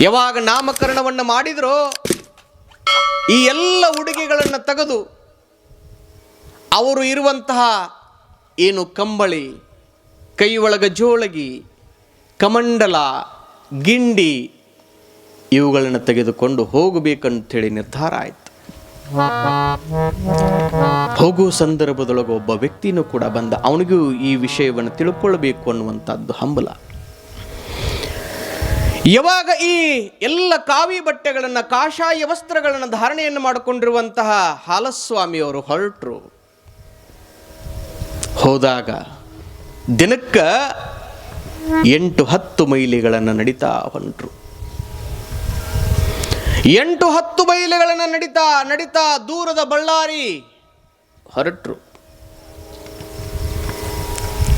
ಯಾವಾಗ ನಾಮಕರಣವನ್ನು ಮಾಡಿದ್ರೋ ಈ ಎಲ್ಲ ಉಡುಗೆಗಳನ್ನು ತೆಗೆದು ಅವರು ಇರುವಂತಹ ಏನು ಕಂಬಳಿ ಕೈ ಒಳಗ ಜೋಳಗಿ, ಕಮಂಡಲ, ಗಿಂಡಿ ಇವುಗಳನ್ನು ತೆಗೆದುಕೊಂಡು ಹೋಗಬೇಕಂತೇಳಿ ನಿರ್ಧಾರ ಆಯಿತು. ಹೋಗುವ ಸಂದರ್ಭದೊಳಗೆ ಒಬ್ಬ ವ್ಯಕ್ತಿನೂ ಕೂಡ ಬಂದ. ಅವನಿಗೂ ಈ ವಿಷಯವನ್ನು ತಿಳ್ಕೊಳ್ಬೇಕು ಅನ್ನುವಂಥದ್ದು ಹಂಬಲ. ಯಾವಾಗ ಈ ಎಲ್ಲ ಕಾವಿ ಬಟ್ಟೆಗಳನ್ನು, ಕಾಷಾಯ ವಸ್ತ್ರಗಳನ್ನು ಧಾರಣೆಯನ್ನು ಮಾಡಿಕೊಂಡಿರುವಂತಹ ಹಾಲಸ್ವಾಮಿಯವರು ಹೊರಟರು. ಹೋದಾಗ ದಿನಕ್ಕೆ ಎಂಟು ಹತ್ತು ಮೈಲಿಗಳನ್ನು ನಡೀತಾ ಹೊಂಟರು. ಎಂಟು ಹತ್ತು ಮೈಲಿಗಳನ್ನು ನಡೀತಾ ನಡೀತಾ ದೂರದ ಬಳ್ಳಾರಿ ಹೊರಟರು.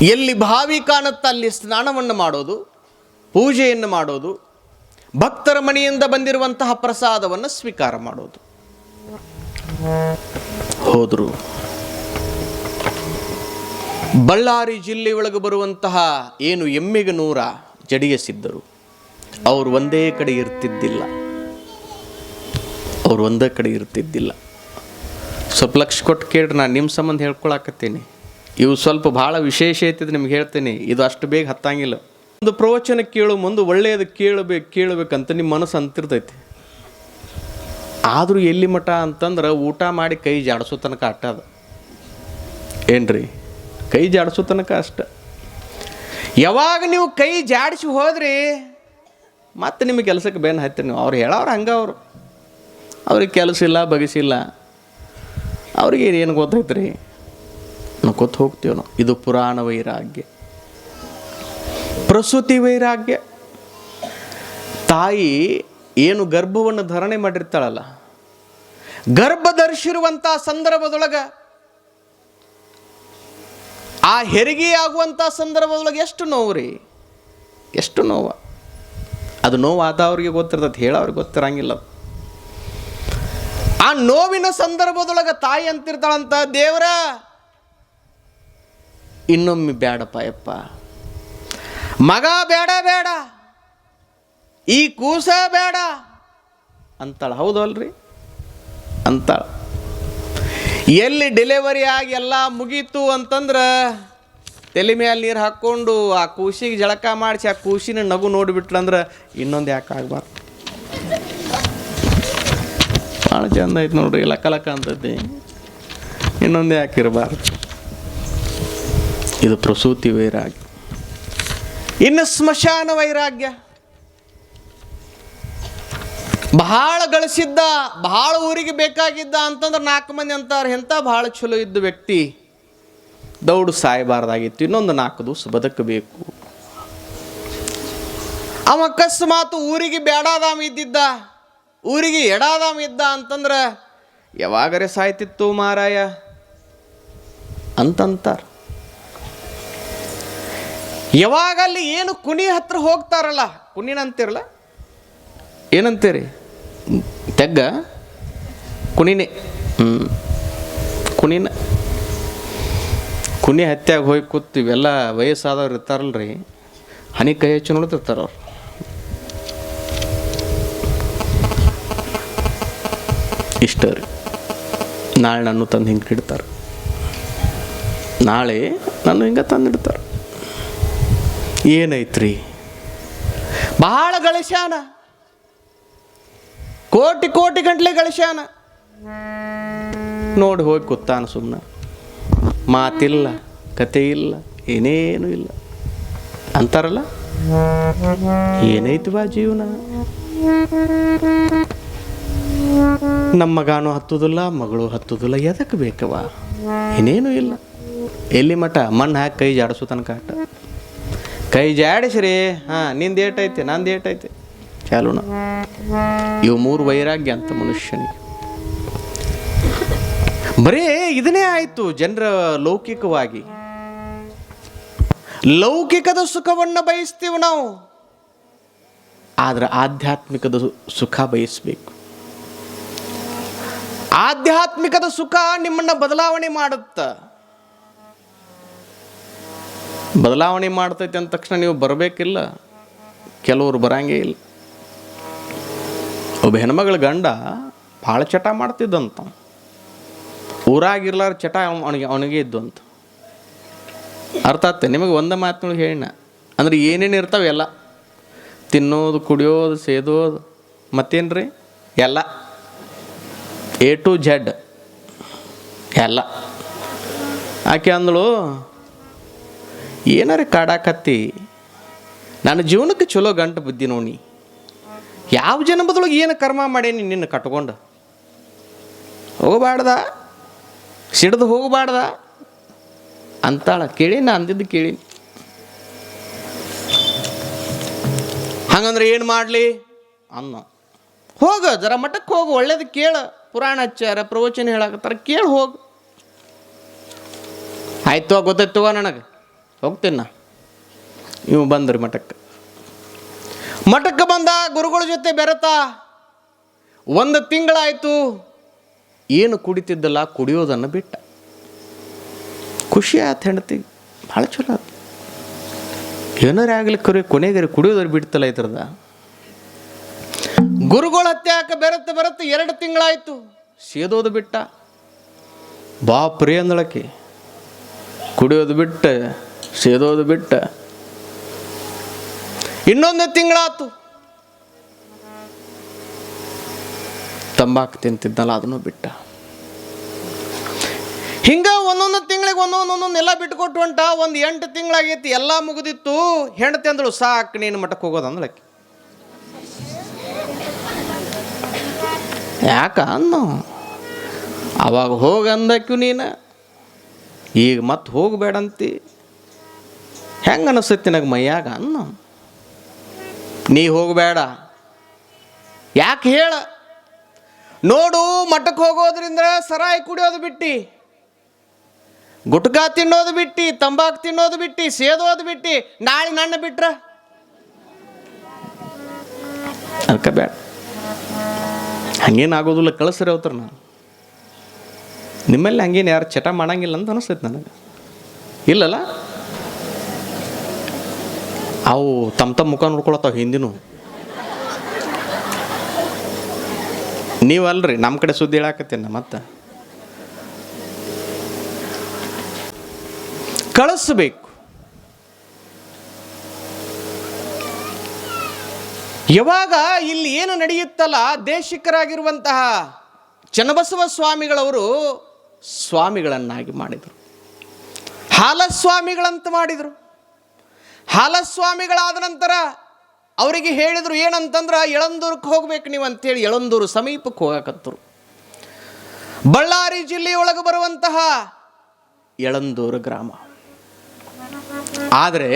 ಎಲ್ಲಿ ಬಾವಿ ಕಾಣುತ್ತ ಅಲ್ಲಿ ಸ್ನಾನವನ್ನು ಮಾಡೋದು ಪೂಜೆಯನ್ನು ಮಾಡೋದು, ಭಕ್ತರ ಮನೆಯಿಂದ ಬಂದಿರುವಂತಹ ಪ್ರಸಾದವನ್ನು ಸ್ವೀಕಾರ ಮಾಡೋದು. ಹೋದರು. ಬಳ್ಳಾರಿ ಜಿಲ್ಲೆಯೊಳಗೆ ಬರುವಂತಹ ಏನು ಎಮ್ಮೆಗನೂರ ನೂರ ಜಡಿಯಸಿದ್ದರು ಅವರು ಒಂದೇ ಕಡೆ ಇರ್ತಿದ್ದಿಲ್ಲ. ಅವ್ರು ಒಂದೇ ಕಡೆ ಇರ್ತಿದ್ದಿಲ್ಲ. ಸ್ವಲ್ಪ ಲಕ್ಷ ಕೊಟ್ಟು ಕೇಳ್ರಿ, ನಾನು ನಿಮ್ಮ ಸಂಬಂಧ ಹೇಳ್ಕೊಳಕತ್ತೀನಿ. ಇವು ಸ್ವಲ್ಪ ಭಾಳ ವಿಶೇಷ ಐತಿದ್ದು ನಿಮ್ಗೆ ಹೇಳ್ತೀನಿ. ಇದು ಅಷ್ಟು ಬೇಗ ಹತ್ತಂಗಿಲ್ಲ. ಒಂದು ಪ್ರವಚನ ಕೇಳು ಮುಂದೆ ಒಳ್ಳೆಯದು ಕೇಳಬೇಕು ಕೇಳಬೇಕಂತ ನಿಮ್ಮ ಮನಸ್ಸು ಅಂತಿರ್ತೈತಿ. ಆದರೂ ಎಲ್ಲಿ ಮಠ ಅಂತಂದ್ರೆ ಊಟ ಮಾಡಿ ಕೈ ಜಾಡಿಸೋ ತನಕ ಅಟ್ಟ ಅದು. ಏನ್ರಿ? ಕೈ ಜಾಡಿಸೋ ತನಕ ಅಷ್ಟ. ಯಾವಾಗ ನೀವು ಕೈ ಜಾಡಿಸಿ ಹೋದ್ರಿ, ಮತ್ತೆ ನಿಮ್ಮ ಕೆಲಸಕ್ಕೆ ಬೇನ್ ಹಾಕ್ತೀರಿ ನೀವು. ಅವ್ರು ಹೇಳೋರು ಹಂಗೆ ಅವರು. ಅವ್ರಿಗೆ ಕೆಲಸ ಇಲ್ಲ ಬಗಿಸಿಲ್ಲ ಅವ್ರಿಗೆ ಏನು ಗೊತ್ತೈತ್ರಿ? ನಾವು ಗೊತ್ತು ಹೋಗ್ತೀವಿ ನಾವು. ಇದು ಪುರಾಣ ವೈರಾಗ್ಯ. ಪ್ರಸೂತಿ ವೈರಾಗ್ಯ. ತಾಯಿ ಏನು ಗರ್ಭವನ್ನು ಧರಣೆ ಮಾಡಿರ್ತಾಳಲ್ಲ. ಗರ್ಭ ಧರಿಸಿರುವಂಥ ಸಂದರ್ಭದೊಳಗೆ ಆ ಹೆರಿಗೆ ಆಗುವಂಥ ಸಂದರ್ಭದೊಳಗೆ ಎಷ್ಟು ನೋವು ರೀ? ಎಷ್ಟು ನೋವು? ಅದು ನೋವು ಆದವ್ರಿಗೆ ಗೊತ್ತಿರ್ತದೆ ಹೇಳೋರಿಗೆ ಗೊತ್ತಿರಂಗಿಲ್ಲ. ಆ ನೋವಿನ ಸಂದರ್ಭದೊಳಗೆ ತಾಯಿ ಅಂತಿರ್ತಾಳಂತ, ದೇವರ, ಇನ್ನೊಮ್ಮೆ ಬೇಡಪ್ಪ ಯಪ್ಪ ಮಗ ಬೇಡ ಬೇಡ. ಈ ಕೂಸ ಬೇಡ. ಅಂತಾಳೆ, ಹೌದಲ್ರಿ? ಅಂತಾಳ. ಎಲ್ಲಿ ಡೆಲಿವರಿ ಆಗಿ ಎಲ್ಲ ಮುಗೀತು ಅಂತಂದ್ರೆ ತಲೆ ಮೇಲೆ ನೀರು ಹಾಕ್ಕೊಂಡು ಆ ಕೂಸಿಗೆ ಜಳಕ ಮಾಡಿಸಿ ಆ ಕೂಸಿನ ನಗು ನೋಡಿಬಿಟ್ಲಂದ್ರೆ ಇನ್ನೊಂದು ಯಾಕೆ ಆಗ್ಬಾರ್ದು? ಭಾಳ ಚಂದ ಐತೆ ನೋಡ್ರಿ ಲಕ್ಕ ಲಕ್ಕ ಅಂತತಿ ಇನ್ನೊಂದು ಯಾಕೆ ಇರಬಾರ್ದು? ಇದು ಪ್ರಸೂತಿ ವೈರಾಗ್ಯ. ಇನ್ನು ಸ್ಮಶಾನ ವೈರಾಗ್ಯ. ಬಹಳ ಗಳಿಸಿದ್ದ, ಬಹಳ ಊರಿಗೆ ಬೇಕಾಗಿದ್ದ ಅಂತಂದ್ರೆ ನಾಲ್ಕು ಮಂದಿ ಅಂತಾರೆ. ಎಂಥ ಭಾಳ ಚಲೋ ಇದ್ದ ವ್ಯಕ್ತಿ. ದೌಡು ಸಾಯಬಾರ್ದಾಗಿತ್ತು. ಇನ್ನೊಂದು ನಾಲ್ಕು ದಿವಸ ಬದುಕಬೇಕು. ಅವ ಅಕಸ್ಮಾತ್ ಊರಿಗೆ ಬೇಡಾದಾಮ ಇದ್ದಿದ್ದ. ಊರಿಗೆ ಎಡಾದಾಮ ಇದ್ದ ಅಂತಂದ್ರೆ, ಯಾವಾಗರೆ ಸಾಯ್ತಿತ್ತು ಮಾರಾಯ? ಅಂತಂತಾರ. ಯಾವಾಗ ಅಲ್ಲಿ ಏನು ಕುಣಿ ಹತ್ರ ಹೋಗ್ತಾರಲ್ಲ ಕುಣಿನ ಅಂತಿರಲ್ಲ ಏನಂತೀರಿ? ತೆಗ್ಗ? ಕುಣಿನೇ ಹ್ಞೂ ಕುಣಿನ ಕುಣಿ ಹತ್ಯಾಗ ಹೋಗಿ ಕೂತು ಇವೆಲ್ಲ ವಯಸ್ಸಾದವ್ರು ಇರ್ತಾರಲ್ಲ ರೀ ಹನಿ ಕೈ ಹೆಚ್ಚು ನೋಡ್ತಿರ್ತಾರ ಅವ್ರು. ಇಷ್ಟ ರೀ. ನಾಳೆ ನನ್ನ ತಂದು ಹಿಂಗೆ ಇಡ್ತಾರೆ ನಾಳೆ ನಾನು ಹಿಂಗೆ ತಂದಿಡ್ತಾರೆ. ಏನೈತ್ರಿ? ಬಹಳ ಗಳಿಸ್ಯಾನ. ಕೋಟಿ ಕೋಟಿ ಗಂಟ್ಲೆ ಗಳಿಸ್ಯಾನ. ನೋಡಿ ಹೋಗಿ ಕೂತಾನ ಸುಮ್ಮನೆ ಮಾತಿಲ್ಲ, ಕತೆ ಇಲ್ಲ, ಏನೇನು ಇಲ್ಲ. ಅಂತಾರಲ್ಲ? ಏನೈತಿ ಬಾ ಜೀವನ? ನಮ್ಮ ಮಗಾನು ಹತ್ತುದಿಲ್ಲ, ಮಗಳು ಹತ್ತುದಿಲ್ಲ ಎದಕ್ಕೆ ಬೇಕವ ಏನೇನು ಇಲ್ಲ. ಎಲ್ಲಿ ಮಠ? ಮಣ್ಣು ಹಾಕಿ ಕೈ ಜಾಡಿಸೋ ತನಕ ಆಟ. ಕೈ ಜಾಡಿಸ್ರಿ ಹಾಂ, ನಿಂದು ಏಟೈತೆ ನಂದು ಏಟೈತೆ ಚಾಲೂನ ಇವು ಮೂರು ವೈರಾಗ್ಯ ಅಂತ ಮನುಷ್ಯನಿಗೆ. ಬರೀ ಇದನ್ನೇ ಆಯಿತು ಜನರ ಲೌಕಿಕವಾಗಿ. ಲೌಕಿಕದ ಸುಖವನ್ನು ಬಯಸ್ತೀವಿ ನಾವು. ಆದ್ರೆ ಆಧ್ಯಾತ್ಮಿಕದ ಸುಖ ಬಯಸಬೇಕು. ಆಧ್ಯಾತ್ಮಿಕದ ಸುಖ ನಿಮ್ಮನ್ನ ಬದಲಾವಣೆ ಮಾಡುತ್ತ. ಬದಲಾವಣೆ ಮಾಡ್ತೈತೆ ಅಂದ ತಕ್ಷಣ ನೀವು ಬರಬೇಕಿಲ್ಲ. ಕೆಲವರು ಬರಂಗೇ ಇಲ್ಲ. ಒಬ್ಬ ಹೆಣ್ಮಗಳ ಗಂಡ ಭಾಳ ಚಟ ಮಾಡ್ತಿದ್ದಂತ. ಊರಾಗಿರ್ಲಾರ ಚಟ ಅವನಿಗೆ ಅವನಿಗೆ ಇದ್ದು ಅಂತ ಅರ್ಥ ಆಗ್ತದೆ? ನಿಮಗೆ ಒಂದೇ ಮಾತಿನೊಳಗೆ ಹೇಳಿನ. ಅಂದ್ರೆ ಏನೇನು ಇರ್ತಾವೆ? ಎಲ್ಲ. ತಿನ್ನೋದು, ಕುಡಿಯೋದು, ಸೇದೋದು. ಮತ್ತೇನು ರೀ ಎಲ್ಲ. ಎ ಟು ಜೆಡ್ ಎಲ್ಲ. ಆಕೆ ಅಂದಳು ಏನಾರ ಕಾಡಾಕತ್ತಿ, ನನ್ನ ಜೀವನಕ್ಕೆ ಚಲೋ ಗಂಟು ಬುದ್ಧಿ ನೋಡಿ ಯಾವ ಜನ್ಮದೊಳಗೆ ಏನು ಕರ್ಮ ಮಾಡೇನಿ ನಿನ್ನ ಕಟ್ಕೊಂಡು? ಹೋಗಬಾರ್ದ, ಸಿಡ್ದು ಹೋಗಬಾರ್ದ ಅಂತಾಳ. ಕೇಳಿ, ನಾ ಅಂದಿದ್ದು ಕೇಳಿ. ಹಂಗಂದ್ರೆ ಏನು ಮಾಡಲಿ? ಅನ್ನ. ಹೋಗು, ಜರ ಮಠಕ್ಕೆ ಹೋಗು, ಒಳ್ಳೇದು ಕೇಳು. ಪುರಾಣ ಹಚ್ಚಾರ ಪ್ರವಚನ ಹೇಳಕತ್ತಾರ, ಕೇಳಿ ಹೋಗು. ಆಯ್ತು ಗೊತ್ತಾಯ್ತು ನನಗೆ. ಹೋಗ್ತೀನಿ ನಾ. ಇವು ಬಂದ್ರಿ ಮಠಕ್ಕೆ. ಮಠಕ್ಕೆ ಬಂದ ಗುರುಗಳ ಜೊತೆ ಬೆರೆತ ಒಂದು ತಿಂಗಳಾಯಿತು, ಏನು ಕುಡಿತಿದ್ದಲ್ಲ ಕುಡಿಯೋದನ್ನು ಬಿಟ್ಟ. ಖುಷಿ ಆಯ್ತು ಹೆಂಡತಿ, ಭಾಳ ಚಲೋ ಆಯ್ತು. ಏನಾರ ಆಗ್ಲಿಕ್ಕೆ ಕೊನೆಗರಿ ಕುಡಿಯೋದ್ರ ಬಿಡ್ತಲ್ಲ ಇದ್ರದ ಗುರುಗಳ ಹತ್ಯಾಕ ಬೆರತ ಬೆರತ ಎರಡು ತಿಂಗಳಾಯಿತು, ಸೇದೋದು ಬಿಟ್ಟ. ಬಾ ಪ್ರಿಯಂದಳಕಿ ಕುಡಿಯೋದು ಬಿಟ್ಟ. ಸೇದೋದು ಬಿಟ್ಟ. ಇನ್ನೊಂದು ತಿಂಗಳಾತು. ತಂಬಾಕು ತಿಂತಿದ್ದಲ್ಲ ಅದನ್ನು ಬಿಟ್ಟ. ಹಿಂಗ ಒಂದೊಂದು ತಿಂಗಳಿಗೆ ಒಂದೊಂದು ಒಂದೊಂದು ಎಲ್ಲ ಬಿಟ್ಕೊಟ್ಟು ಹೊಂಟ ಒಂದು ಎಂಟು ತಿಂಗಳಾಗೈತಿ, ಎಲ್ಲ ಮುಗಿದಿತ್ತು. ಹೆಂಡತಿ ಅಂದಳು, ಸಾಕು, ನೀನು ಮಠಕ್ಕೆ ಹೋಗೋದು ಅಂದಳಕ್ಕೆ ಯಾಕ ಅನ್ನು ಅವಾಗ ಹೋಗಂದಕ್ಕೂ ನೀನು, ಈಗ ಮತ್ತೆ ಹೋಗಬೇಡಂತಿ. ಹೆಂಗೆ ಅನಿಸ್ತೈತಿ ನನಗೆ ಮೈಯಾಗ ಅನ್ನ? ನೀ ಹೋಗಬೇಡ. ಯಾಕೆ ಹೇಳ? ನೋಡು ಮಠಕ್ಕೆ ಹೋಗೋದ್ರಿಂದ ಸರಾಯಿ ಕುಡಿಯೋದು ಬಿಟ್ಟು. ಗುಟ್ಕಾ ತಿನ್ನೋದು ಬಿಟ್ಟು, ತಂಬಾಕು ತಿನ್ನೋದು ಬಿಟ್ಟು, ಸೇದೋದು ಬಿಟ್ಟು, ನಾಳೆ ನನ್ನ ಬಿಟ್ರ? ಅದಕ್ಕೆ ಬೇಡ. ಹಂಗೇನು ಆಗೋದಿಲ್ಲ ಕಳಿಸ್ರಿ ಅವತ್ರ ನಾನು. ನಿಮ್ಮಲ್ಲಿ ಹಂಗೇನು ಯಾರು ಚಟ ಮಾಡಂಗಿಲ್ಲ ಅಂತ ಅನಿಸ್ತೈತೆ ನನಗೆ. ಇಲ್ಲಲ್ಲ? ಅವು ತಮ್ಮ ತಮ್ಮ ಮುಖ ನೋಡ್ಕೊಳತ್ತಾವ ಹಿಂದಿನೂ ನೀವಲ್ರಿ ನಮ್ಮ ಕಡೆ ಸುದ್ದಿ ಹೇಳಾಕತ್ತೀನಿ ಮತ್ತೆ? ಕಳಿಸ್ಬೇಕು. ಯಾವಾಗ ಇಲ್ಲಿ ಏನು ನಡೆಯುತ್ತಲ್ಲ, ದೇಶಿಕರಾಗಿರುವಂತಹ ಚನ್ನಬಸವ ಸ್ವಾಮಿಗಳವರು ಸ್ವಾಮಿಗಳನ್ನಾಗಿ ಮಾಡಿದರು. ಹಾಲಸ್ವಾಮಿಗಳಂತ ಮಾಡಿದರು. ಹಾಲಸ್ವಾಮಿಗಳಾದ ನಂತರ ಅವರಿಗೆ ಹೇಳಿದರು ಏನಂತಂದ್ರೆ ಯಳಂದೂರಕ್ಕೆ ಹೋಗ್ಬೇಕು ನೀವು ಅಂತೇಳಿ ಎಳಂದೂರು ಸಮೀಪಕ್ಕೆ ಹೋಗಕತ್ತರು. ಬಳ್ಳಾರಿ ಜಿಲ್ಲೆಯೊಳಗೆ ಬರುವಂತಹ ಎಳಂದೂರು ಗ್ರಾಮ. ಆದರೆ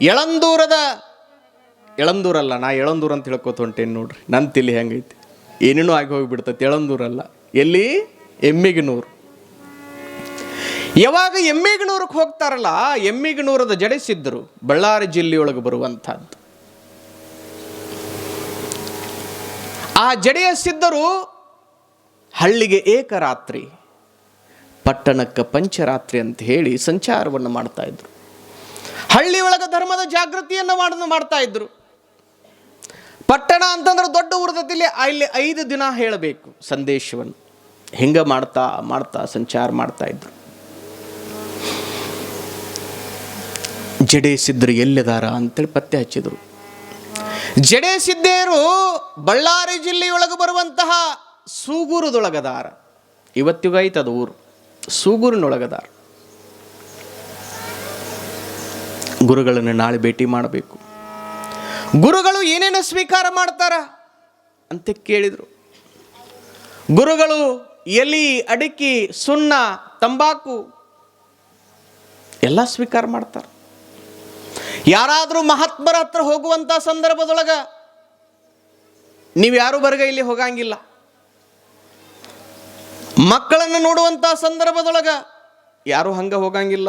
ಎಳಂದೂರದ, ಎಳಂದೂರಲ್ಲ, ನಾ ಎಳಂದೂರು ಅಂತ ಹೇಳ್ಕೊತ ಹೊಂಟೇನು ನೋಡ್ರಿ ನನ್ನ ತಿಳಿ ಹೆಂಗೈತಿ? ಏನೇನೋ ಆಗಿ ಹೋಗಿಬಿಡ್ತೈತೆ ಎಳಂದೂರಲ್ಲ. ಎಲ್ಲಿ? ಎಮ್ಮಿಗನೂರು. ಯಾವಾಗ ಎಮ್ಮಿಗನೂರಕ್ಕೆ ಹೋಗ್ತಾರಲ್ಲ, ಎಮ್ಮಿಗನೂರದ ಜಡಿಸಿದ್ದರು, ಬಳ್ಳಾರಿ ಜಿಲ್ಲೆಯೊಳಗೆ ಬರುವಂಥದ್ದು. ಆ ಜಡೆಯ ಸಿದ್ಧರು ಹಳ್ಳಿಗೆ ಏಕರಾತ್ರಿ, ಪಟ್ಟಣಕ್ಕೆ ಪಂಚರಾತ್ರಿ ಅಂತ ಹೇಳಿ ಸಂಚಾರವನ್ನು ಮಾಡ್ತಾ ಇದ್ರು. ಹಳ್ಳಿ ಒಳಗೆ ಧರ್ಮದ ಜಾಗೃತಿಯನ್ನು ಮಾಡ, ಮಾಡ್ತಾ ಇದ್ರು. ಪಟ್ಟಣ ಅಂತಂದ್ರೆ ದೊಡ್ಡ ಊರದಲ್ಲಿ ಅಲ್ಲಿ ಐದು ದಿನ ಹೇಳಬೇಕು ಸಂದೇಶವನ್ನು. ಹಿಂಗೆ ಮಾಡ್ತಾ ಮಾಡ್ತಾ ಸಂಚಾರ ಮಾಡ್ತಾ ಇದ್ರು. ಜಡೆ ಸಿದ್ಧರು ಎಲ್ಲಿದಾರ ಅಂತೇಳಿ ಪತ್ತೆ ಹಚ್ಚಿದ್ರು. ಜಡೆ ಸಿದ್ದೇರು ಬಳ್ಳಾರಿ ಜಿಲ್ಲೆಯೊಳಗೆ ಬರುವಂತಹ ಸೂಗೂರದೊಳಗದಾರ. ಇವತ್ತಿಗೂ ಐತೆ ಅದು ಊರು. ಸೂಗುರಿನೊಳಗದಾರ. ಗುರುಗಳನ್ನು ನಾಳೆ ಭೇಟಿ ಮಾಡಬೇಕು. ಗುರುಗಳು ಏನೇನು ಸ್ವೀಕಾರ ಮಾಡ್ತಾರ ಅಂತ ಕೇಳಿದರು. ಗುರುಗಳು ಎಲಿ, ಅಡಿಕೆ, ಸುಣ್ಣ, ತಂಬಾಕು ಎಲ್ಲ ಸ್ವೀಕಾರ ಮಾಡ್ತಾರೆ. ಯಾರಾದರೂ ಮಹಾತ್ಮರ ಹತ್ರ ಹೋಗುವಂಥ ಸಂದರ್ಭದೊಳಗೆ ನೀವು ಯಾರು ಬರ್ಗ ಇಲ್ಲಿ ಹೋಗಂಗಿಲ್ಲ. ಮಕ್ಕಳನ್ನು ನೋಡುವಂಥ ಸಂದರ್ಭದೊಳಗೆ ಯಾರು ಹಂಗೆ ಹೋಗಂಗಿಲ್ಲ.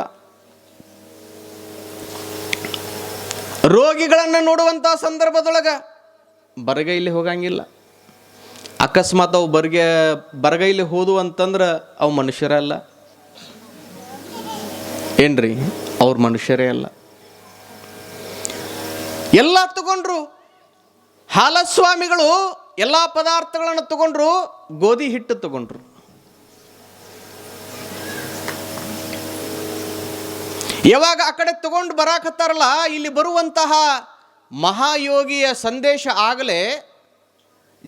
ರೋಗಿಗಳನ್ನು ನೋಡುವಂಥ ಸಂದರ್ಭದೊಳಗ ಬರಗೈಲಿ ಹೋಗಂಗಿಲ್ಲ. ಅಕಸ್ಮಾತ್ ಅವು ಬರ್ಗೆ ಬರಗೈಲಿ ಹೋದು ಅಂತಂದ್ರೆ ಅವು ಮನುಷ್ಯರೇ ಅಲ್ಲ. ಏನ್ರಿ? ಅವ್ರ ಮನುಷ್ಯರೇ ಅಲ್ಲ. ಎಲ್ಲ ತಗೊಂಡ್ರು. ಹಾಲಸ್ವಾಮಿಗಳು ಎಲ್ಲ ಪದಾರ್ಥಗಳನ್ನು ತಗೊಂಡ್ರು, ಗೋಧಿ ಹಿಟ್ಟು ತಗೊಂಡ್ರು. ಯಾವಾಗ ಆ ಕಡೆ ತಗೊಂಡು ಬರಾಕತ್ತಾರಲ್ಲ, ಇಲ್ಲಿ ಬರುವಂತಹ ಮಹಾಯೋಗಿಯ ಸಂದೇಶ ಆಗಲೇ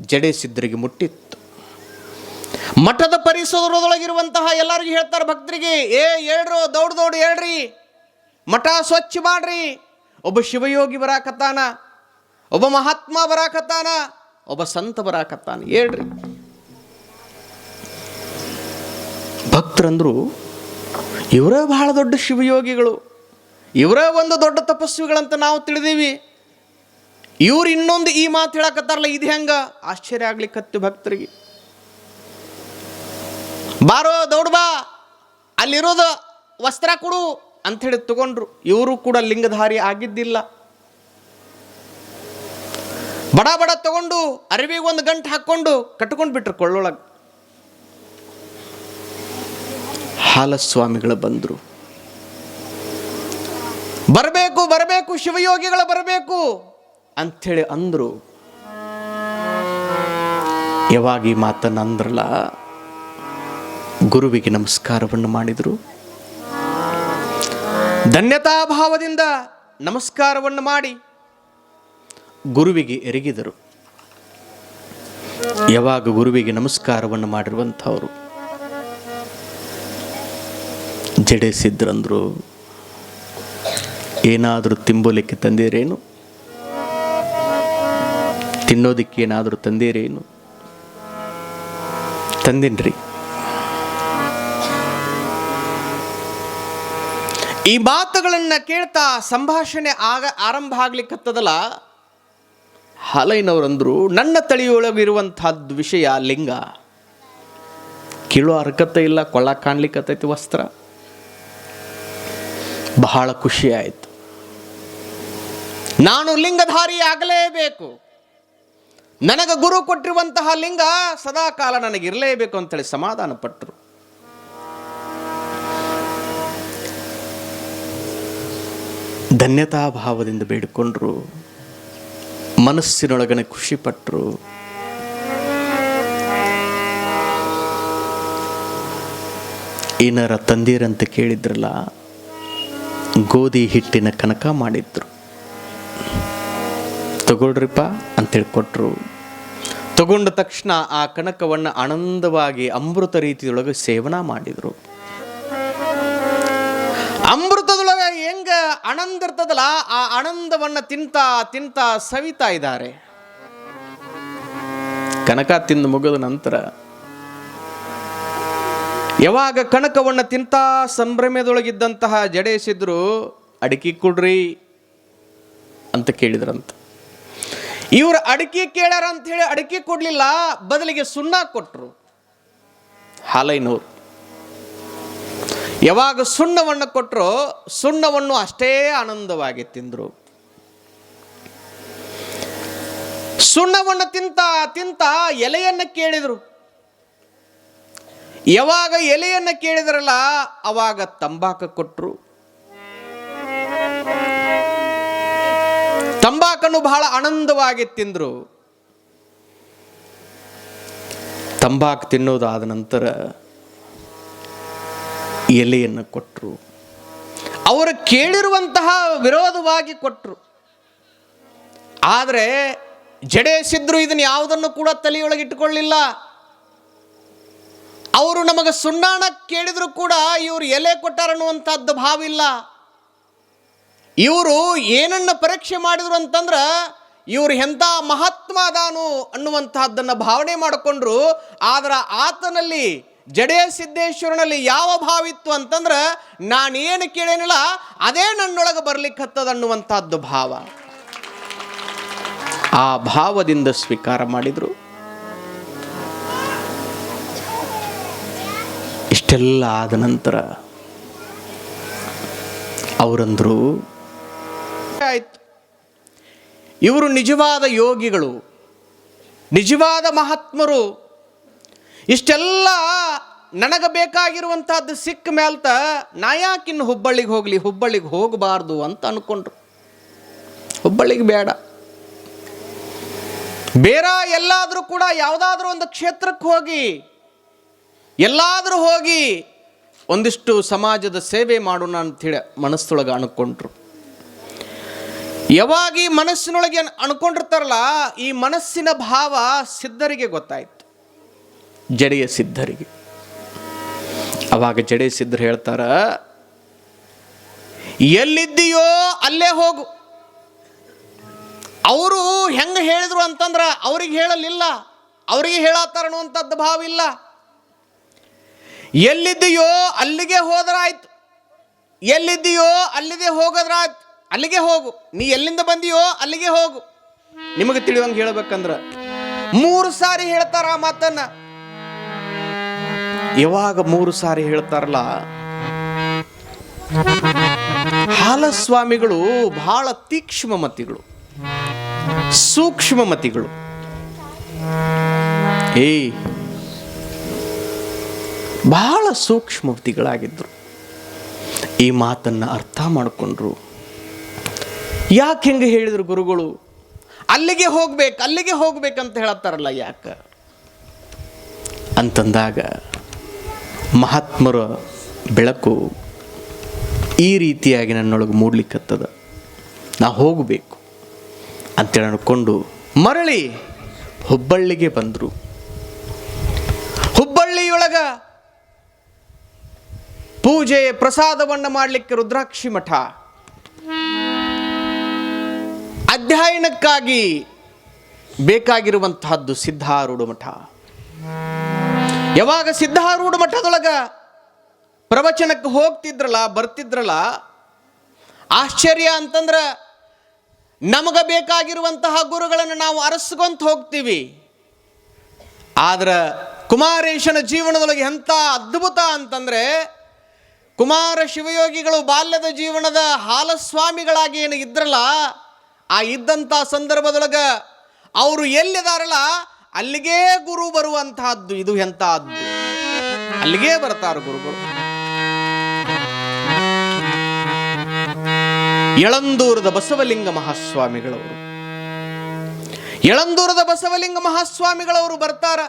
ಜಡೆ ಸಿದ್ಧರಿಗೆ ಮುಟ್ಟಿತ್ತು. ಮಠದ ಪರಿಸರದೊಳಗಿರುವಂತಹ ಎಲ್ಲರಿಗೂ ಹೇಳ್ತಾರೆ ಭಕ್ತರಿಗೆ, ಏ ಹೇಳ್ರು ದೌಡ್ ದೌಡ್ ಹೇಳ್ರಿ ಮಠ ಸ್ವಚ್ಛ ಮಾಡ್ರಿ ಒಬ್ಬ ಶಿವಯೋಗಿ ಬರಾಕತ್ತಾನ, ಒಬ್ಬ ಮಹಾತ್ಮ ಬರಾಕತ್ತಾನ, ಒಬ್ಬ ಸಂತ ಬರಾಕತ್ತಾನ. ಹೇಳ್ರಿ. ಭಕ್ತರಂದ್ರು, ಇವರೇ ಬಹಳ ದೊಡ್ಡ ಶಿವಯೋಗಿಗಳು, ಇವರೇ ಒಂದು ದೊಡ್ಡ ತಪಸ್ವಿಗಳಂತ ನಾವು ತಿಳಿದೀವಿ. ಇವ್ರು ಇನ್ನೊಂದು ಈ ಮಾತು ಹೇಳಕತ್ತಾರಲ್ಲ, ಇದು ಹೆಂಗ? ಆಶ್ಚರ್ಯ ಆಗ್ಲಿಕ್ಕತ್ತು ಭಕ್ತರಿಗೆ. ಬಾರೋ ದೌಡ್ಬಾ ಅಲ್ಲಿರೋದು ವಸ್ತ್ರ ಕೊಡು. ಅಂಥೇಳಿ ತಗೊಂಡ್ರು. ಇವರು ಕೂಡ ಲಿಂಗಧಾರಿ ಆಗಿದ್ದಿಲ್ಲ. ಬಡ ಬಡ ತಗೊಂಡು, ಅರಿವಿಗೆ ಒಂದು ಗಂಟು ಹಾಕ್ಕೊಂಡು ಕಟ್ಕೊಂಡು ಬಿಟ್ರು ಕೊಳ್ಳೊಳಗೆ. ಹಾಲಸ್ವಾಮಿಗಳು ಬಂದರು. ಬರಬೇಕು ಬರಬೇಕು, ಶಿವಯೋಗಿಗಳು ಬರಬೇಕು ಅಂಥೇಳಿ ಅಂದರು. ಯಾವಾಗ ಈ ಮಾತನ್ನು ಅಂದ್ರಲ್ಲ, ಗುರುವಿಗೆ ನಮಸ್ಕಾರವನ್ನು ಮಾಡಿದರು. ಧನ್ಯತಾಭಾವದಿಂದ ನಮಸ್ಕಾರವನ್ನು ಮಾಡಿ ಗುರುವಿಗೆ ಎರಗಿದರು. ಯಾವಾಗ ಗುರುವಿಗೆ ನಮಸ್ಕಾರವನ್ನು ಮಾಡಿರುವಂಥವರು? ಜಡೆಸಿದ್ರಂದ್ರು. ಏನಾದರೂ ತಿಂಬೋಲಿಕ್ಕೆ ತಂದಿರೇನು? ತಿನ್ನೋದಕ್ಕೆ ಏನಾದರೂ ತಂದಿರೇನು? ತಂದಿನ್ರಿ. ಈ ಮಾತುಗಳನ್ನು ಕೇಳ್ತಾ ಸಂಭಾಷಣೆ ಆಗ ಆರಂಭ ಆಗ್ಲಿಕ್ಕತ್ತದಲ್ಲ? ಹಲೈನವರಂದ್ರು, ನನ್ನ ತಳಿಯೊಳಗಿರುವಂಥದ್ದು ವಿಷಯ ಲಿಂಗ. ಕೇಳೋ ಅರ್ಕತೆ ಇಲ್ಲ, ಕೊಳ್ಳ ಕಾಣ್ಲಿಕ್ಕತ್ತೈತಿ ವಸ್ತ್ರ. ಬಹಳ ಖುಷಿ ಆಯಿತು. ನಾನು ಲಿಂಗಧಾರಿ ಆಗಲೇಬೇಕು. ನನಗೆ ಗುರು ಕೊಟ್ಟಿರುವಂತಹ ಲಿಂಗ ಸದಾಕಾಲ ನನಗಿರಲೇಬೇಕು ಅಂತೇಳಿ ಸಮಾಧಾನ ಪಟ್ಟರು ಧನ್ಯತಾ ಭಾವದಿಂದ ಬೇಡಿಕೊಂಡ್ರು, ಮನಸ್ಸಿನೊಳಗನೆ ಖುಷಿಪಟ್ಟರು ಏನಾರ ತಂದೀರಂತ ಕೇಳಿದ್ರಲ್ಲ, ಗೋಧಿ ಹಿಟ್ಟಿನ ಕನಕ ಮಾಡಿದ್ರು. ತಗೊಳ್ರಿಪ್ಪ ಅಂತೇಳಿ ಕೊಟ್ಟರು ತಗೊಂಡ ತಕ್ಷಣ ಆ ಕನಕವನ್ನು ಆನಂದವಾಗಿ ಅಮೃತ ರೀತಿಯೊಳಗೆ ಸೇವನ ಮಾಡಿದರು. ಅಮೃತದೊಳಗೆ ಹೆಂಗ ಆನಂದ ಇರ್ತದಲ್ಲ ಆ ಆನಂದವನ್ನು ತಿಂತಾ ತಿಂತಾ ಸವಿತಾ ಇದ್ದಾರೆ. ಕನಕ ತಿಂದು ಮುಗಿದ ನಂತರ ಯಾವಾಗ ಕನಕವನ್ನು ತಿಂತ ಸಂಭ್ರಮದೊಳಗಿದ್ದಂತಹ ಜಡೇಶಿದ್ರು, ಅಡಿಕೆ ಕೊಡ್ರಿ ಅಂತ ಕೇಳಿದ್ರಂತ. ಇವರು ಅಡಿಕೆ ಕೇಳ್ಯಾರ ಅಂತ ಹೇಳಿ ಅಡಿಕೆ ಕೊಡ್ಲಿಲ್ಲ, ಬದಲಿಗೆ ಸುಣ್ಣ ಕೊಟ್ರು. ಹಾಲೈನವ್ರು ಯಾವಾಗ ಸುಣ್ಣವನ್ನು ಕೊಟ್ಟರು ಸುಣ್ಣವನ್ನು ಅಷ್ಟೇ ಆನಂದವಾಗಿ ತಿಂದರು. ಸುಣ್ಣವನ್ನು ತಿಂತ ತಿಂತ ಎಲೆಯನ್ನು ಕೇಳಿದರು. ಯಾವಾಗ ಎಲೆಯನ್ನು ಕೇಳಿದ್ರಲ್ಲ ಅವಾಗ ತಂಬಾಕ ಕೊಟ್ಟರು ತಂಬಾಕನ್ನು ಬಹಳ ಆನಂದವಾಗಿ ತಿಂದರು. ತಂಬಾಕು ತಿನ್ನೋದಾದ ನಂತರ ಎಲೆಯನ್ನು ಕೊಟ್ಟರು ಅವರು ಕೇಳಿರುವಂತಹ ವಿರೋಧವಾಗಿ ಕೊಟ್ಟರು ಆದರೆ ಜಡೇಸಿದ್ರು ಇದನ್ನು ಯಾವುದನ್ನು ಕೂಡ ತಲೆಯೊಳಗೆ ಇಟ್ಟುಕೊಳ್ಳಿಲ್ಲ ಅವರು ನಮಗೆ ಸುಣ್ಣಾಣ ಕೇಳಿದ್ರು ಕೂಡ ಇವರು ಎಲೆ ಕೊಟ್ಟಾರನ್ನುವಂಥದ್ದು ಭಾವ ಇಲ್ಲ ಇವರು ಏನನ್ನು ಪರೀಕ್ಷೆ ಮಾಡಿದ್ರು ಅಂತಂದ್ರೆ ಇವರು ಎಂಥ ಮಹಾತ್ಮ ಅದಾನು ಅನ್ನುವಂತಹದ್ದನ್ನು ಭಾವನೆ ಮಾಡಿಕೊಂಡ್ರು. ಆದರೆ ಆತನಲ್ಲಿ ಜಡೆಯ ಸಿದ್ದೇಶ್ವರನಲ್ಲಿ ಯಾವ ಭಾವಿತ್ತು ಅಂತಂದ್ರೆ, ನಾನೇನು ಕೇಳೇನಿಲ್ಲ, ಅದೇ ನನ್ನೊಳಗೆ ಬರ್ಲಿಕ್ಕೆ ಹತ್ತದ ಅನ್ನುವಂಥದ್ದು ಭಾವ. ಆ ಭಾವದಿಂದ ಸ್ವೀಕಾರ ಮಾಡಿದ್ರು. ಇಷ್ಟೆಲ್ಲ ಆದ ನಂತರ ಅವರಂದ್ರು, ಆಯ್ತು. ಇವರು ನಿಜವಾದ ಯೋಗಿಗಳು, ನಿಜವಾದ ಮಹಾತ್ಮರು. ಇಷ್ಟೆಲ್ಲ ನನಗೆ ಬೇಕಾಗಿರುವಂಥದ್ದು ಸಿಕ್ಕ ಮೇಲ್ತ ನಾ ಯಾಕಿನ್ನು ಹುಬ್ಬಳ್ಳಿಗೆ ಹೋಗಲಿ, ಹುಬ್ಬಳ್ಳಿಗೆ ಹೋಗಬಾರ್ದು ಅಂತ ಅಂದ್ಕೊಂಡ್ರು ಹುಬ್ಬಳ್ಳಿಗೆ ಬೇಡ. ಬೇರೆ ಎಲ್ಲಾದರೂ ಕೂಡ ಯಾವುದಾದ್ರೂ ಒಂದು ಕ್ಷೇತ್ರಕ್ಕೆ ಹೋಗಿ, ಎಲ್ಲಾದರೂ ಹೋಗಿ ಒಂದಿಷ್ಟು ಸಮಾಜದ ಸೇವೆ ಮಾಡೋಣ ಅಂಥೇಳಿ ಮನಸ್ಸೊಳಗೆ ಅನ್ಕೊಂಡ್ರು. ಯಾವಾಗ ಈ ಮನಸ್ಸಿನೊಳಗೆ ಅನ್- ಅನ್ಕೊಂಡಿರ್ತಾರಲ್ಲ, ಈ ಮನಸ್ಸಿನ ಭಾವ ಸಿದ್ಧರಿಗೆ ಗೊತ್ತಾಯ್ತು. ಜಡೆಯ ಸಿದ್ಧರಿಗೆ ಅವಾಗ ಜಡೆ ಸಿದ್ಧರು ಹೇಳ್ತಾರ, ಎಲ್ಲಿದ್ದೀಯೋ ಅಲ್ಲೇ ಹೋಗು. ಅವರು ಹೆಂಗೆ ಹೇಳಿದ್ರು ಅಂತಂದ್ರೆ ಅವ್ರಿಗೆ ಹೇಳಲಿಲ್ಲ. ಅವರಿಗೆ ಹೇಳತ್ತಾರ ಅನ್ನುವಂಥದ್ದು ಭಾವ ಇಲ್ಲ. ಎಲ್ಲಿದ್ದೀಯೋ ಅಲ್ಲಿಗೆ ಹೋದ್ರಾಯ್ತು. ಎಲ್ಲಿದ್ದೀಯೋ ಅಲ್ಲಿಗೆ ಹೋಗೋದ್ರಾಯ್ತು. ಅಲ್ಲಿಗೆ ಹೋಗು. ನೀ ಎಲ್ಲಿಂದ ಬಂದಿಯೋ ಅಲ್ಲಿಗೆ ಹೋಗು. ನಿಮಗೆ ತಿಳಿಯುವಂಗೆ ಹೇಳ್ಬೇಕಂದ್ರ ಮೂರು ಸಾರಿ ಹೇಳ್ತಾರ ಆ ಮಾತನ್ನ. ಯಾವಾಗ ಮೂರು ಸಾರಿ ಹೇಳ್ತಾರಲ್ಲ, ಹಾಲಸ್ವಾಮಿಗಳು ಬಹಳ ತೀಕ್ಷ್ಮ ಮತಿಗಳು, ಸೂಕ್ಷ್ಮ ಮತಿಗಳು. ಏ ಬಹಳ ಸೂಕ್ಷ್ಮತಿಗಳಾಗಿದ್ರು ಈ ಮಾತನ್ನು ಅರ್ಥ ಮಾಡಿಕೊಂಡ್ರು. ಯಾಕೆ ಹೆಂಗೆ ಹೇಳಿದ್ರು ಗುರುಗಳು? ಅಲ್ಲಿಗೆ ಹೋಗ್ಬೇಕು, ಅಲ್ಲಿಗೆ ಹೋಗ್ಬೇಕಂತ ಹೇಳತ್ತಾರಲ್ಲ ಯಾಕೆ? ಅಂತಂದಾಗ ಮಹಾತ್ಮರ ಬೆಳಕು ಈ ರೀತಿಯಾಗಿ ನನ್ನೊಳಗೆ ಮೂಡ್ಲಿಕ್ಕತ್ತದ. ನಾ ಹೋಗಬೇಕು ಅಂತೇಳಿ ಅನ್ಕೊಂಡು ಮರಳಿ ಹುಬ್ಬಳ್ಳಿಗೆ ಬಂದರು. ಹುಬ್ಬಳ್ಳಿಯೊಳಗ ಪೂಜೆ ಪ್ರಸಾದವನ್ನು ಮಾಡಲಿಕ್ಕೆ ರುದ್ರಾಕ್ಷಿ ಮಠ. ಅಧ್ಯಯನಕ್ಕಾಗಿ ಬೇಕಾಗಿರುವಂತಹದ್ದು ಸಿದ್ಧಾರೂಢ ಮಠ. ಯಾವಾಗ ಸಿದ್ಧಾರೂಢ ಮಠದೊಳಗ ಪ್ರವಚನಕ್ಕೆ ಹೋಗ್ತಿದ್ರಲ್ಲ, ಬರ್ತಿದ್ರಲ್ಲ, ಆಶ್ಚರ್ಯ ಅಂತಂದ್ರೆ ನಮಗೆ ಬೇಕಾಗಿರುವಂತಹ ಗುರುಗಳನ್ನು ನಾವು ಅರಸ್ಕೊಂತ ಹೋಗ್ತೀವಿ. ಆದ್ರೆ ಕುಮಾರೇಶನ ಜೀವನದೊಳಗೆ ಎಂಥ ಅದ್ಭುತ ಅಂತಂದ್ರೆ ಕುಮಾರ ಶಿವಯೋಗಿಗಳು ಬಾಲ್ಯದ ಜೀವನದ ಹಾಲಸ್ವಾಮಿಗಳಾಗಿ ಏನು ಇದ್ರಲ್ಲ, ಆ ಇದ್ದಂಥ ಸಂದರ್ಭದೊಳಗೆ ಅವರು ಎಲ್ಲಿದಾರಲ್ಲ ಅಲ್ಲಿಗೇ ಗುರು ಬರುವಂತಹದ್ದು, ಇದು ಎಂತಹದ್ದು? ಅಲ್ಲಿಗೆ ಬರ್ತಾರ ಗುರುಗಳು. ಯಳಂದೂರದ ಬಸವಲಿಂಗ ಮಹಾಸ್ವಾಮಿಗಳವರು. ಯಳಂದೂರದ ಬಸವಲಿಂಗ ಮಹಾಸ್ವಾಮಿಗಳವರು ಬರ್ತಾರ.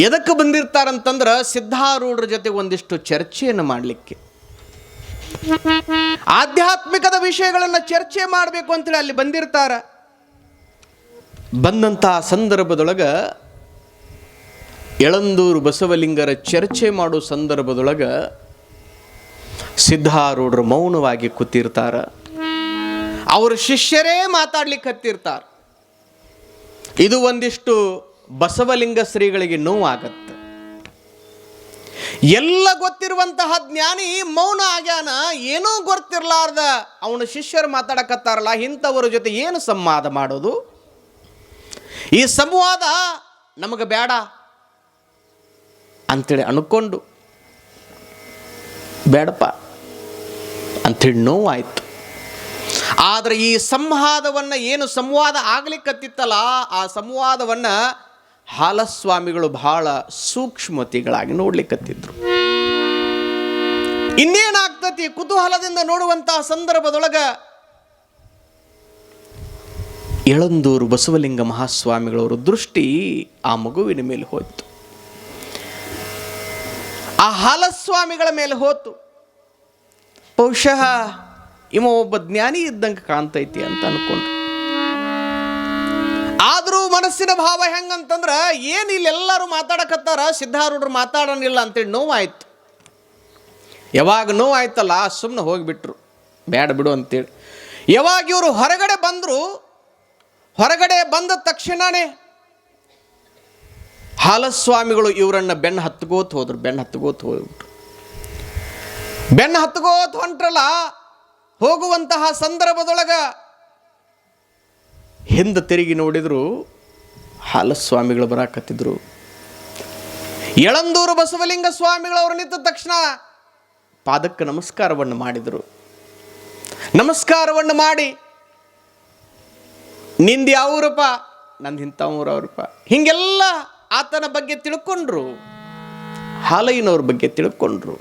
ಎದಕ್ಕೆ ಬಂದಿರ್ತಾರಂತಂದ್ರ ಸಿದ್ಧಾರೂಢರ ಜೊತೆ ಒಂದಿಷ್ಟು ಚರ್ಚೆಯನ್ನು ಮಾಡಲಿಕ್ಕೆ. ಆಧ್ಯಾತ್ಮಿಕದ ವಿಷಯಗಳನ್ನು ಚರ್ಚೆ ಮಾಡಬೇಕು ಅಂತೇಳಿ ಅಲ್ಲಿ ಬಂದಿರ್ತಾರ. ಬಂದಂಥ ಸಂದರ್ಭದೊಳಗೆ ಎಳಂದೂರು ಬಸವಲಿಂಗರ ಚರ್ಚೆ ಮಾಡೋ ಸಂದರ್ಭದೊಳಗೆ ಸಿದ್ಧಾರೂಢರು ಮೌನವಾಗಿ ಕೂತಿರ್ತಾರ. ಅವರ ಶಿಷ್ಯರೇ ಮಾತಾಡ್ಲಿಕ್ಕೆ ಹತ್ತಿರ್ತಾರ. ಇದು ಒಂದಿಷ್ಟು ಬಸವಲಿಂಗ ಶ್ರೀಗಳಿಗೆ ನೋವಾಗತ್ತೆ. ಎಲ್ಲ ಗೊತ್ತಿರುವಂತಹ ಜ್ಞಾನಿ ಮೌನ ಆಗ್ಯಾನ, ಏನೂ ಗೊತ್ತಿರ್ಲಾರ್ದ, ಅವನ ಶಿಷ್ಯರು ಮಾತಾಡಕತ್ತಾರಲ್ಲ ಇಂಥವರ ಜೊತೆ ಏನು ಸಂವಾದ ಮಾಡೋದು? ಈ ಸಂವಾದ ನಮಗೆ ಬೇಡ ಅಂಥೇಳಿ ಅನ್ಕೊಂಡು, ಬೇಡಪ್ಪ ಅಂಥೇಳಿ ನೋವಾಯಿತು. ಆದರೆ ಈ ಸಂವಾದವನ್ನು ಏನು ಸಂವಾದ ಆಗಲಿಕ್ಕತ್ತಿತ್ತಲ್ಲ ಆ ಸಂವಾದವನ್ನು ಹಾಲಸ್ವಾಮಿಗಳು ಬಹಳ ಸೂಕ್ಷ್ಮತಿಗಳಾಗಿ ನೋಡ್ಲಿಕ್ಕತ್ತಿದ್ರು ಇನ್ನೇನಾಗ್ತತಿ ಕುತೂಹಲದಿಂದ ನೋಡುವಂತಹ ಸಂದರ್ಭದೊಳಗ ಎಳಂದೂರು ಬಸವಲಿಂಗ ಮಹಾಸ್ವಾಮಿಗಳವರ ದೃಷ್ಟಿ ಆ ಮಗುವಿನ ಮೇಲೆ ಹೋಯ್ತು. ಆ ಹಾಲಸ್ವಾಮಿಗಳ ಮೇಲೆ ಹೋತು ಬಹುಶಃ ಇವ ಒಬ್ಬ ಜ್ಞಾನಿ ಇದ್ದಂಗೆ ಕಾಣ್ತೈತಿ ಅಂತ ಅನ್ಕೊಂಡ್ರು. ಆದರೂ ಮನಸ್ಸಿನ ಭಾವ ಹೆಂಗಂತಂದ್ರೆ ಏನು ಇಲ್ಲೆಲ್ಲರೂ ಮಾತಾಡಕತ್ತಾರ, ಸಿದ್ಧಾರೂಢರು ಮಾತಾಡೋನಿಲ್ಲ ಅಂತೇಳಿ ನೋವಾಯ್ತು. ಯಾವಾಗ ನೋವಾಯ್ತಲ್ಲ ಸುಮ್ಮನೆ ಹೋಗಿಬಿಟ್ರು. ಬೇಡ ಬಿಡು ಅಂತೇಳಿ. ಯಾವಾಗ ಇವರು ಹೊರಗಡೆ ಬಂದರು ಹೊರಗಡೆ ಬಂದ ತಕ್ಷಣನೇ ಹಾಲಸ್ವಾಮಿಗಳು ಇವರನ್ನು ಬೆನ್ನು ಹತ್ಕೋತ ಹೋದ್ರು, ಬೆನ್ನು ಹತ್ಕೋತ ಹೋಗ್ಬಿಟ್ರು. ಬೆನ್ನು ಹತ್ಕೋತ ಹೊಂಟ್ರಲ್ಲ, ಹೋಗುವಂತಹ ಸಂದರ್ಭದೊಳಗ ಹಿಂದೆ ತಿರುಗಿ ನೋಡಿದ್ರು, ಹಾಲಸ್ವಾಮಿಗಳು ಬರಾಕತ್ತಿದ್ರು. ಎಳಂದೂರು ಬಸವಲಿಂಗ ಸ್ವಾಮಿಗಳವರು ನಿಂತ ತಕ್ಷಣ ಪಾದಕ್ಕೆ ನಮಸ್ಕಾರವನ್ನು ಮಾಡಿದರು. ನಮಸ್ಕಾರವನ್ನು ಮಾಡಿ ನಿಂದು ಯಾವೂರಪ್ಪ? ನಂದು ಇಂಥ ಊರವ್ರಪ್ಪ. ಹಿಂಗೆಲ್ಲ ಆತನ ಬಗ್ಗೆ ತಿಳ್ಕೊಂಡ್ರು. ಹಾಲಯ್ಯನವ್ರ ಬಗ್ಗೆ ತಿಳ್ಕೊಂಡ್ರು.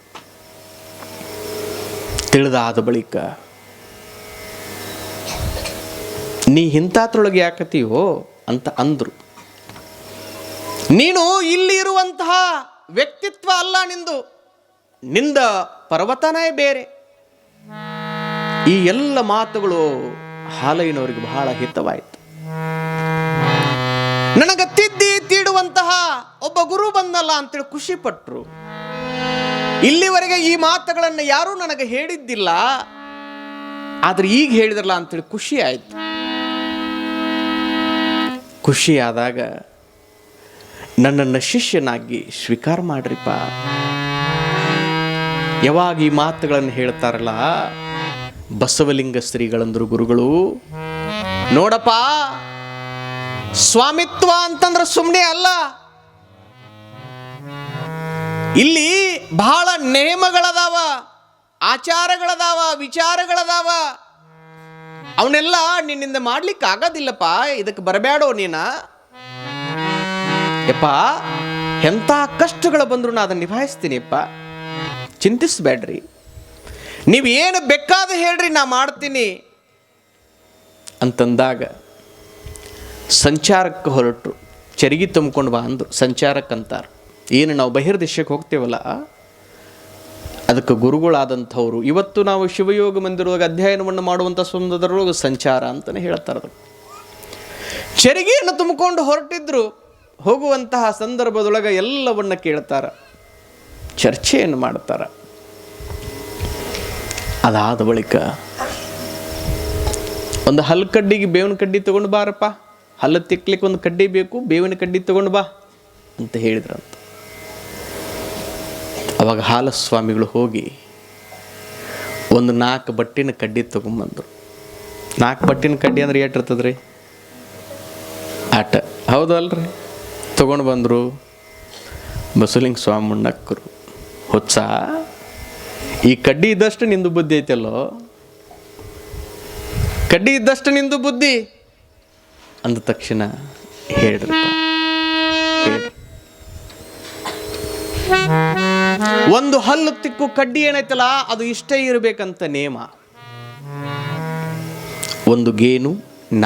ತಿಳಿದಾದ ಬಳಿಕ, ನೀ ಇಂಥದ್ರೊಳಗೆ ಯಾಕತ್ತೀಯೋ ಅಂತ ಅಂದರು. ನೀನು ಇಲ್ಲಿ ಇರುವಂತಹ ವ್ಯಕ್ತಿತ್ವ ಅಲ್ಲ ನಿಂದು. ನಿಂದ ಪರ್ವತನೇ ಬೇರೆ. ಈ ಎಲ್ಲ ಮಾತುಗಳು ಹಾಲಯ್ಯನವರಿಗೆ ಬಹಳ ಹಿತವಾಯಿತು. ನನಗ ತಿದ್ದಿ ತೀಡುವಂತಹ ಒಬ್ಬ ಗುರು ಬಂದಲ್ಲ ಅಂತೇಳಿ ಖುಷಿ ಪಟ್ರು ಇಲ್ಲಿವರೆಗೆ ಈ ಮಾತುಗಳನ್ನು ಯಾರೂ ನನಗೆ ಹೇಳಿದ್ದಿಲ್ಲ. ಆದ್ರೆ ಈಗ ಹೇಳಿದ್ರಲ್ಲ ಅಂತೇಳಿ ಖುಷಿ ಆಯ್ತು ಖುಷಿಯಾದಾಗ ನನ್ನನ್ನು ಶಿಷ್ಯನಾಗಿ ಸ್ವೀಕಾರ ಮಾಡ್ರಿಪ್ಪ. ಯಾವಾಗ ಈ ಮಾತುಗಳನ್ನು ಹೇಳ್ತಾರಲ್ಲ ಬಸವಲಿಂಗ ಶ್ರೀಗಳಂದ್ರು ಗುರುಗಳು, ನೋಡಪ್ಪ, ಸ್ವಾಮಿತ್ವ ಅಂತಂದ್ರೆ ಸುಮ್ಮನೆ ಅಲ್ಲ. ಇಲ್ಲಿ ಬಹಳ ನೇಮಗಳದಾವ, ಆಚಾರಗಳದಾವ, ವಿಚಾರಗಳದಾವ. ಅವನ್ನೆಲ್ಲ ನಿನ್ನಿಂದ ಮಾಡ್ಲಿಕ್ಕೆ ಆಗೋದಿಲ್ಲಪ್ಪ, ಇದಕ್ಕೆ ಬರಬೇಡೋ ನೀನ. ಯಪ್ಪ, ಎಂಥ ಕಷ್ಟಗಳು ಬಂದರೂ ನಾನು ಅದನ್ನು ನಿಭಾಯಿಸ್ತೀನಿಪ್ಪ ಚಿಂತಿಸ್ಬೇಡ್ರಿ. ನೀವು ಏನು ಬೇಕಾದ ಹೇಳ್ರಿ, ನಾ ಮಾಡ್ತೀನಿ. ಅಂತಂದಾಗ ಸಂಚಾರಕ್ಕೆ ಹೊರಟರು. ಚರಿಗಿ ತುಂಬಿಕೊಂಡು ಬಾ ಅಂದರು. ಸಂಚಾರಕ್ಕೆ ಅಂತಾರೆ. ಏನು ನಾವು ಬಹಿರ್ದೇಶಕ್ಕೆ ಹೋಗ್ತೇವಲ್ಲ? ಅದಕ್ಕೆ ಗುರುಗಳಾದಂಥವ್ರು. ಇವತ್ತು ನಾವು ಶಿವಯೋಗ ಮಂದಿರದಾಗ ಅಧ್ಯಯನವನ್ನು ಮಾಡುವಂಥ ಸಂದರ್ಭದೊಳಗೆ ಸಂಚಾರ ಅಂತಲೇ ಹೇಳ್ತಾರೆ ಅದಕ್ಕೆ ಚರಿಗೆಯನ್ನು ತುಂಬಿಕೊಂಡು ಹೊರಟಿದ್ರು. ಹೋಗುವಂತಹ ಸಂದರ್ಭದೊಳಗೆ ಎಲ್ಲವನ್ನು ಕೇಳ್ತಾರೆ. ಚರ್ಚೆಯನ್ನು ಮಾಡ್ತಾರ. ಅದಾದ ಬಳಿಕ ಒಂದು ಹಲ್ಲು ಕಡ್ಡಿಗೆ ಬೇವಿನ ಕಡ್ಡಿ ತಗೊಂಡು ಬಾರಪ್ಪ. ಹಲ್ಲು ತಿಕ್ಲಿಕ್ಕೆ ಒಂದು ಕಡ್ಡಿ ಬೇಕು, ಬೇವಿನ ಕಡ್ಡಿ ತಗೊಂಡು ಬಾ ಅಂತ ಹೇಳಿದ್ರಂತ. ಅವಾಗ ಹಾಲ ಸ್ವಾಮಿಗಳು ಹೋಗಿ ಒಂದು ನಾಲ್ಕು ಬಟ್ಟಿನ ಕಡ್ಡಿ ತಗೊಂಬಂದರು. ನಾಲ್ಕು ಬಟ್ಟಿನ ಕಡ್ಡಿ ಅಂದ್ರೆ ಎಷ್ಟು ರೀ ಆಟ. ಹೌದಲ್ರಿ ತಗೊಂಡು ಬಂದರು ಬಸಲಿಂಗ ಸ್ವಾಮಿ ಮುಣ್ಣಕ್ಕರು ಹೊಚ್ಚ. ಈ ಕಡ್ಡಿ ಇದ್ದಷ್ಟು ನಿಂದು ಬುದ್ಧಿ ಐತಲ್ಲೋ? ಕಡ್ಡಿ ಇದ್ದಷ್ಟು ನಿಂದು ಬುದ್ಧಿ? ಅಂದ ತಕ್ಷಣ ಹೇಳ್ರಿ ಒಂದು ಹಲ್ಲು ತಿಕ್ಕು ಕಡ್ಡಿ ಏನೈತಲ್ಲ, ಅದು ಇಷ್ಟೇ ಇರಬೇಕಂತ ನೇಮ. ಒಂದು ಗೇನು,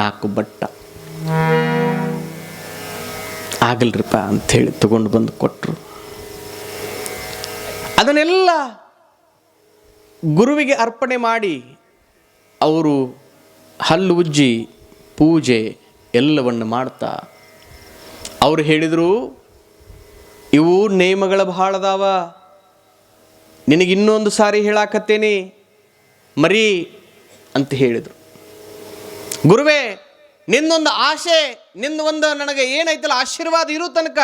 ನಾಲ್ಕು ಬಟ್ಟ. ಆಗಲ್ರಿಪ್ಪ ಹೇಳಿ ತಗೊಂಡು ಬಂದು ಕೊಟ್ಟರು ಅದನ್ನೆಲ್ಲ ಗುರುವಿಗೆ ಅರ್ಪಣೆ ಮಾಡಿ ಅವರು ಹಲ್ಲು ಉಜ್ಜಿ ಪೂಜೆ ಎಲ್ಲವನ್ನು ಮಾಡ್ತಾ. ಅವರು ಹೇಳಿದರು, ಇವು ನೇಮಗಳ ಬಹಳದಾವ ನಿನಗಿನ್ನೊಂದು ಸಾರಿ ಹೇಳಾಕತ್ತೇನೆ, ಮರಿ ಅಂತ ಹೇಳಿದರು. ಗುರುವೇ, ನಿನ್ನೊಂದು ಆಸೆ ನಿನ್ನ ಒಂದು ನನಗೆ ಏನೈತಲ್ಲ, ಆಶೀರ್ವಾದ ಇರೋ ತನಕ.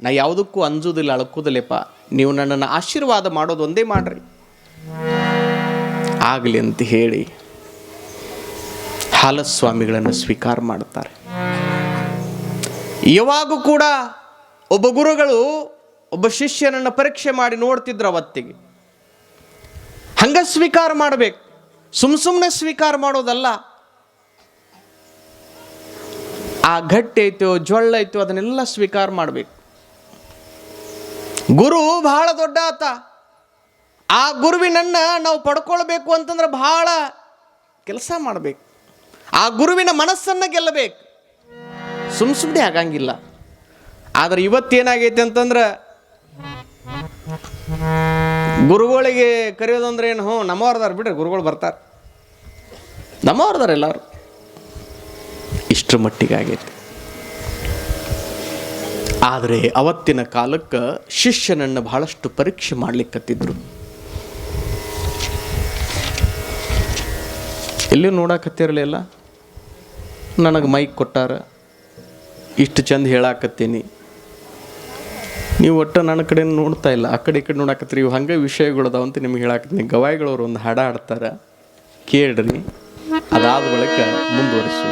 ನಾ ಯಾವುದಕ್ಕೂ ಅಂಜೋದಿಲ್ಲ, ಅಳಕೋದಿಲ್ಲಪ್ಪ. ನೀವು ನನ್ನನ್ನು ಆಶೀರ್ವಾದ ಮಾಡೋದು ಒಂದೇ ಮಾಡ್ರಿ. ಆಗಲಿ ಅಂತ ಹೇಳಿ ಹಾಲಸ್ವಾಮಿಗಳನ್ನು ಸ್ವೀಕಾರ ಮಾಡ್ತಾರೆ. ಯಾವಾಗೂ ಕೂಡ ಒಬ್ಬ ಗುರುಗಳು ಒಬ್ಬ ಶಿಷ್ಯನನ್ನು ಪರೀಕ್ಷೆ ಮಾಡಿ ನೋಡ್ತಿದ್ರು ಅವತ್ತಿಗೆ. ಹಂಗ ಸ್ವೀಕಾರ ಮಾಡಬೇಕು. ಸುಮ್ ಸುಮ್ಮನೆ ಸ್ವೀಕಾರ ಮಾಡೋದಲ್ಲ. ಆ ಗಟ್ಟಿ ಐತೋ, ಜೊಳ್ಳ ಐತೋ, ಅದನ್ನೆಲ್ಲ ಸ್ವೀಕಾರ ಮಾಡಬೇಕು. ಗುರು ಬಹಳ ದೊಡ್ಡ ಆತ. ಆ ಗುರುವಿನನ್ನ ನಾವು ಪಡ್ಕೊಳ್ಬೇಕು ಅಂತಂದ್ರೆ ಬಹಳ ಕೆಲಸ ಮಾಡಬೇಕು. ಆ ಗುರುವಿನ ಮನಸ್ಸನ್ನು ಗೆಲ್ಲಬೇಕು. ಸುಮ್ ಸುಮ್ಮನೆ ಆಗಂಗಿಲ್ಲ. ಆದ್ರೆ ಇವತ್ತೇನಾಗೈತೆ ಅಂತಂದ್ರೆ, ಗುರುಗಳಿಗೆ ಕರೆಯೋದಂದ್ರೆ ಏನು? ಹ್ಞೂ, ನಮ್ಮವ್ರದಾರ ಬಿಡ್ರಿ, ಗುರುಗಳು ಬರ್ತಾರೆ. ನಮ್ಮವ್ರದಾರ ಎಲ್ಲರೂ. ಇಷ್ಟರ ಮಟ್ಟಿಗೆ ಆಗೈತೆ ಆದರೆ ಅವತ್ತಿನ ಕಾಲಕ್ಕೆ ಶಿಷ್ಯನನ್ನು ಬಹಳಷ್ಟು ಪರೀಕ್ಷೆ ಮಾಡ್ಲಿಕ್ಕತ್ತಿದ್ರು. ಎಲ್ಲಿಯೂ ನೋಡಾಕತ್ತಿರಲಿಲ್ಲ ನನಗೆ ಮೈಕ್ ಕೊಟ್ಟಾರ. ಇಷ್ಟು ಚಂದ ಹೇಳಾಕತ್ತೀನಿ. ನೀವು ಒಟ್ಟು ನನ್ನ ಕಡೆ ನೋಡ್ತಾ ಇಲ್ಲ. ಆ ಕಡೆ ಈ ಕಡೆ ನೋಡಾಕತ್ತೀರಿ. ಇವು ಹಂಗೆ ವಿಷಯಗಳು ಅದಾವಂತ ನಿಮ್ಗೆ ಹೇಳಾಕತ್ತೀನಿ. ಗವಾಯಿಗಳವ್ರು ಒಂದು ಹಾಡ ಹಾಡ್ತಾರೆ. ಕೇಳ್ರಿ. ಅದಾದ ಬಳಿಕ ಮುಂದುವರಿಸು.